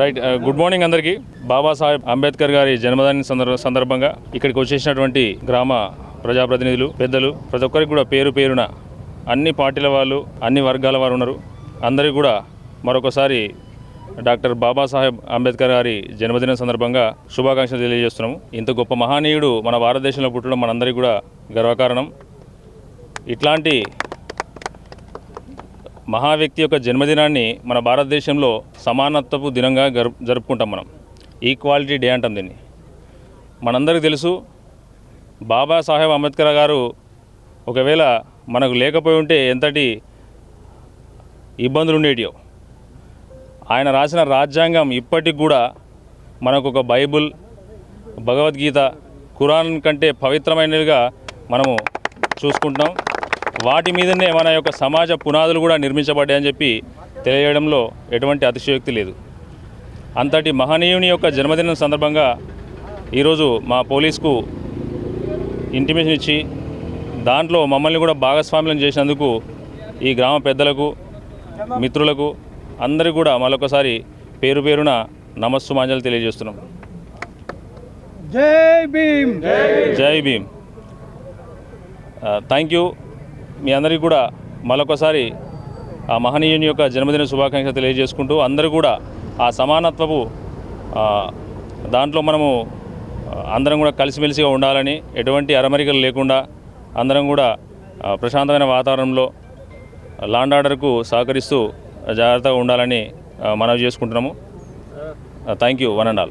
Right good morning అందరికీ. బాబాసాహెబ్ అంబేద్కర్ గారి జన్మదిన సందర్భ సందర్భంగా ఇక్కడికి వచ్చేసినటువంటి గ్రామ ప్రజాప్రతినిధులు పెద్దలు ప్రతి ఒక్కరికి కూడా పేరు పేరున అన్ని పార్టీల వాళ్ళు అన్ని వర్గాల వారు ఉన్నారు. అందరికీ కూడా మరొకసారి డాక్టర్ బాబాసాహెబ్ అంబేద్కర్ గారి జన్మదినం సందర్భంగా శుభాకాంక్షలు తెలియజేస్తున్నాము. ఇంత గొప్ప మహనీయుడు మన భారతదేశంలో పుట్టడం మనందరికీ కూడా గర్వకారణం. ఇట్లాంటి మహా వ్యక్తి యొక్క జన్మదినాన్ని మన భారతదేశంలో సమానత్వపు దినంగా జరుపుకుంటాం మనం. ఈక్వాలిటీ డే అంటాం దీన్ని. మనందరికీ తెలుసు బాబాసాహెబ్ అంబేద్కర్ గారు ఒకవేళ మనకు లేకపోయి ఉంటే ఎంతటి ఇబ్బందులు ఉండేటియో. ఆయన రాసిన రాజ్యాంగం ఇప్పటికి కూడా మనకు ఒక బైబుల్ భగవద్గీత ఖురాన్ కంటే పవిత్రమైనవిగా మనము చూసుకుంటున్నాం. వాటి మీదనే మన యొక్క సమాజ పునాదులు కూడా నిర్మించబడ్డాయని చెప్పి తెలియజేయడంలో ఎటువంటి అతిశయోక్తి లేదు. అంతటి మహనీయుని యొక్క జన్మదినం సందర్భంగా ఈరోజు మా పోలీస్కు ఇంటిమేషన్ ఇచ్చి దాంట్లో మమ్మల్ని కూడా భాగస్వామ్యం చేసినందుకు ఈ గ్రామ పెద్దలకు మిత్రులకు అందరికీ కూడా మరొకసారి పేరు పేరున నమస్సు మాంజలు తెలియజేస్తున్నాం. జై భీమ్! జై భీమ్! Thank you. మీ అందరికీ కూడా మరొకసారి ఆ మహనీయుని యొక్క జన్మదిన శుభాకాంక్షలు తెలియజేసుకుంటూ అందరూ కూడా ఆ సమానత్వపు దాంట్లో మనము అందరం కూడా కలిసిమెలిసిగా ఉండాలని ఎటువంటి అరమరికలు లేకుండా అందరం కూడా ప్రశాంతమైన వాతావరణంలో లాండ్ ఆర్డర్కు సహకరిస్తూ జాగ్రత్తగా ఉండాలని మనవి చేసుకుంటున్నాము. Thank you one and all.